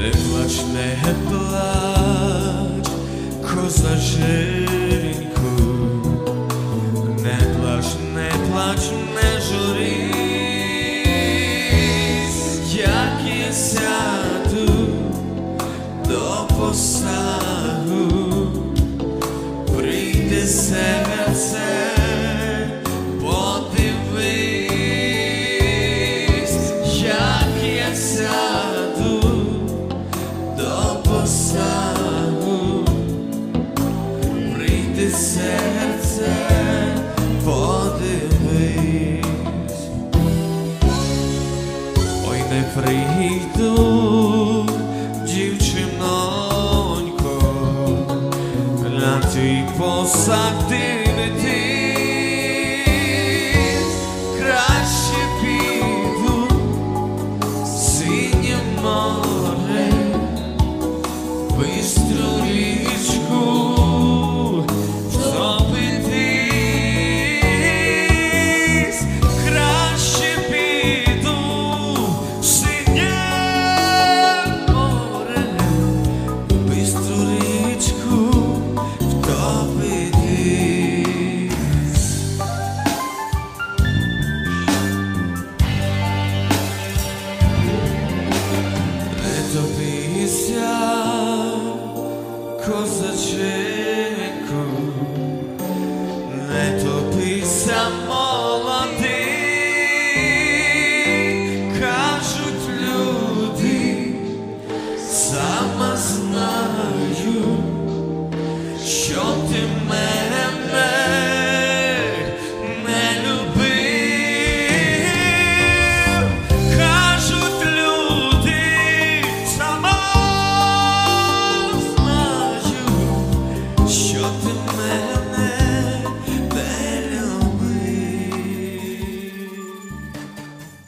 Не плач, не плач, козаченьку, не плач, не плач, не журись, як я сяду до посагу, прийде серце, не прийду, дівчинонько, на твій посаг дивитись, краще піду в море, бистру козаченьку, не топися, молодий, кажуть люди, сама знаю, що ти мене